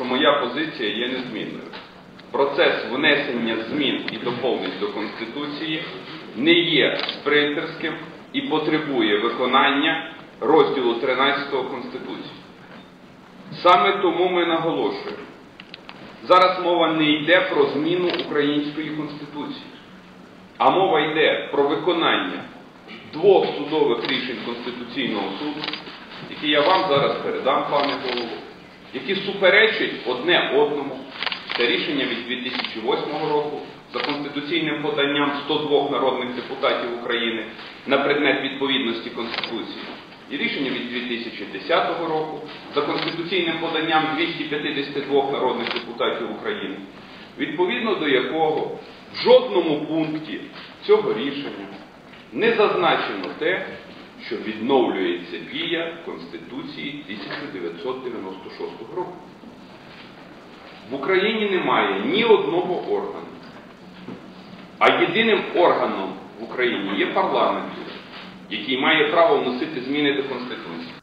моя позиція є незмінною. Процес внесення змін і доповнень до Конституції не є спринтерським і потребує виконання розділу 13 Конституції. Саме тому ми наголошуємо, зараз мова не йде про зміну української Конституції, а мова йде про виконання двох судових рішень Конституційного суду, які я вам зараз передам, пане голово, які суперечать одне одному. Це рішення від 2008 року за конституційним поданням 102 народних депутатів України на предмет відповідності Конституції. І рішення від 2010 року за конституційним поданням 252 народних депутатів України, відповідно до якого в жодному пункті цього рішення не зазначено те, що відновлюється дія Конституції 1996 року. В Україні немає ні одного органу. А єдиним органом в Україні є парламент, який має право вносити зміни до Конституції.